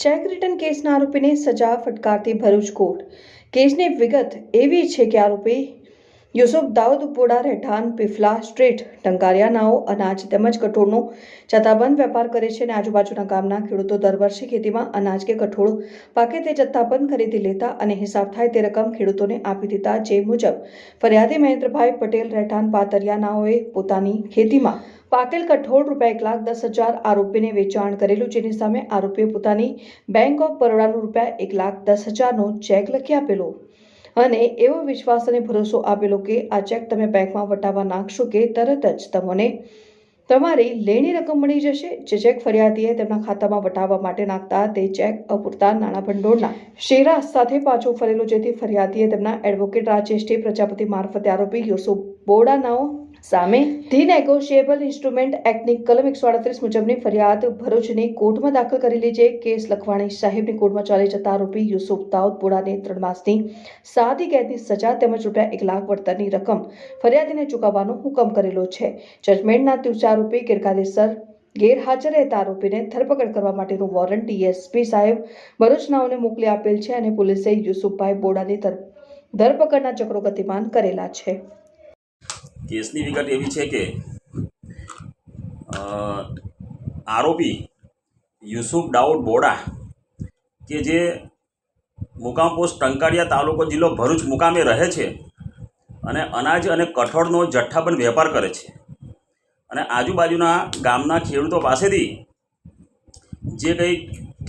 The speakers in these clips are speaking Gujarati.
ચેક રિટર્ન કેસના આરોપીને સજા ફટકારતી ભરૂચ કોર્ટ. કેસની વિગત એવી છે કે આરોપી યુસુફ દાઉદ પોડા રહેઠાણ, પીફલા, સ્ટ્રીટ ટંકારિયાનાઓ અનાજ તેમજ કઠોળનો જથ્થાબંધ વેપાર કરે છે અને આજુબાજુના ગામના ખેડૂતો દર વર્ષે ખેતીમાં અનાજ કે કઠોળ પાકે તે જથ્થાબંધ ખરીદી લેતા અને હિસાબ થાય તે રકમ ખેડૂતોને આપી દીધા જે મુજબ ફરિયાદી મહેન્દ્રભાઈ પટેલ, રહેઠાણ પાતરિયાનાઓએ પોતાની ખેતીમાં પાકેલ કઠોળ રૂપિયા એક લાખ દસ હજાર આરોપીને વેચાણ કરેલું, જેની સામે આરોપીએ પોતાની બેંક ઓફ બરોડાનું રૂપિયા એક લાખ દસ હજારનો ચેક લખી આપેલો. અને એવો વિશ્વાસ અને ભરોસો આપેલો કે આ ચેક તમે બેંકમાં વટાવવા નાખશો કે તરત જ તમને તમારી લેણી રકમ મળી જશે. જે ચેક ફરિયાદીએ તેમના ખાતામાં વટાવવા માટે નાખતા તે ચેક અપૂરતા નાણાં ભંડોળના શેરા સાથે પાછો ફરેલો. જેથી ફરિયાદીએ તેમના એડવોકેટ રાજેશ ટી પ્રજાપતિ મારફતે આરોપી યુસુફ બોડાનાઓ સામે ધી નેગોશિયેબલ ઇન્સ્ટ્રુમેન્ટ એક્ટની કલમ એકસો આડત્રીસ મુજબની ફરિયાદ ભરૂચની કોર્ટમાં દાખલ કરેલી છે. કેસ લખવાણી સાહેબની કોર્ટમાં ચાલી જતા આરોપી યુસુફ દાઉદ બોડાને ત્રણ માસની સાદી કેદની સજા તેમજ રૂપિયા એક લાખ વળતરની રકમ ફરિયાદીને ચૂકવવાનો હુકમ કરેલો છે. જજમેન્ટના દિવસે આરોપી ગેરકાયદેસર ગેરહાજર રહેતા આરોપીને ધરપકડ કરવા માટેનું વોરંટ ડીએસપી સાહેબ ભરૂચનાઓને મોકલી આપેલ છે અને પોલીસે યુસુફભાઈ બોડાની ધર- ધરપકડના ચક્રો ગતિમાન કરેલા છે. કેસની વિગત એવી છે કે આરોપી યુસુફ દાઉદ બોડા કે જે મુકામ પોસ્ટ ટંકારિયા તાલુકો જિલ્લો ભરૂચ મુકામે રહે છે અને અનાજ અને કઠોળનો જથ્થાબંધ વેપાર કરે છે. અને આજુબાજુના ગામના ખેડૂતો પાસેથી જે કંઈ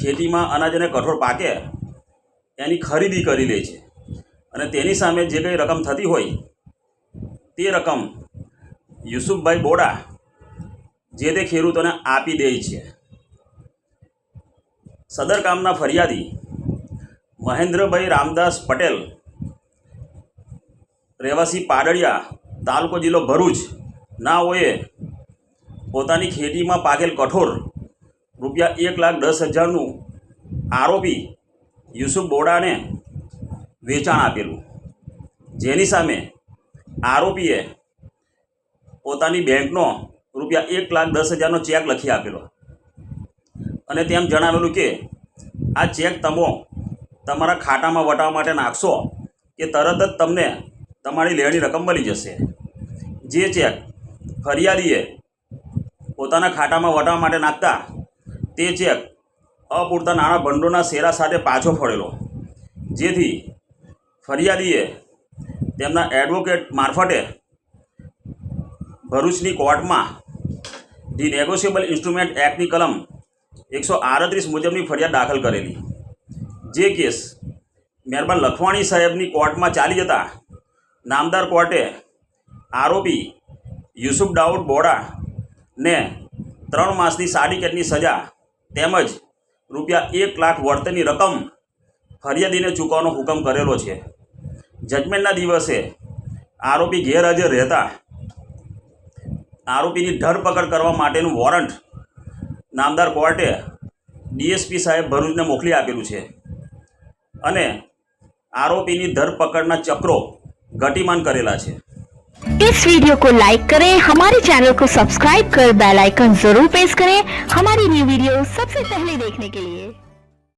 ખેતીમાં અનાજ અને કઠોળ પાકે, એની ખરીદી કરી લે છે. અને તેની સામે જે કંઈ રકમ થતી હોય તે રકમ યુસુફભાઈ બોડા, જે તે ખેડૂતોને આપી દે છે. સદર કામના ફરિયાદી મહેન્દ્રભાઈ રામદાસ પટેલ, રહેવાસી પાડળિયા, તાલુકો જિલ્લો ભરૂચ નાઓએ પોતાની ખેતીમાં પાકેલ કઠોર રૂપિયા એક લાખ દસ હજારનું આરોપી યુસુફ બોડાને વેચાણ આપેલું. જેની સામે આરોપીએ પોતાની બેંકનો રૂપિયા એક લાખ દસ હજારનો ચેક લખી આપેલો. અને તેમ જણાવેલું કે, આ ચેક તમો તમારા ખાતામાં વટાવવા માટે નાખશો કે તરત જ તમને તમારી લેણી રકમ મળી જશે. જે ચેક ફરિયાદીએ પોતાના ખાતામાં વટાવવા માટે નાખતા, તે ચેક અપૂરતા નાણાં ભંડોળના શેરા સાથે પાછો ફળેલો જેથી ફરિયાદીએ તેમના એડવોકેટ મારફતે ભરૂચની કોર્ટમાં ધી નેગોશિયેબલ ઇન્સ્ટ્રુમેન્ટ એક્ટની કલમ એકસો આડત્રીસ મુજબની ફરિયાદ દાખલ કરેલી. જે કેસ મહેરબાન લખવાણી સાહેબની કોર્ટમાં ચાલી જતા નામદાર કોર્ટે આરોપી યુસુફ દાઉદ બોડા ને ત્રણ માસની સાડી કેટની સજા તેમજ રૂપિયા એક લાખ વળતરની રકમ ફરિયાદીને ચૂકવવાનો હુકમ કરેલો છે. જજમેન્ટના દિવસે આરોપી ગેરહાજર રહેતા આરોપીની ધરપકડ કરવા માટેનું વોરંટ નામદાર કોર્ટે ડીએસપી સાહેબ ભરૂચને મોકલી આપેલું છે અને આરોપીની ધરપકડના ચક્રો ગતિમાન કરેલા છે इस वीडियो को लाइक करें हमारे चैनल को सब्सक्राइब कर बेल आइकन जरूर प्रेस करें हमारी न्यू वीडियो सबसे पहले देखने के लिए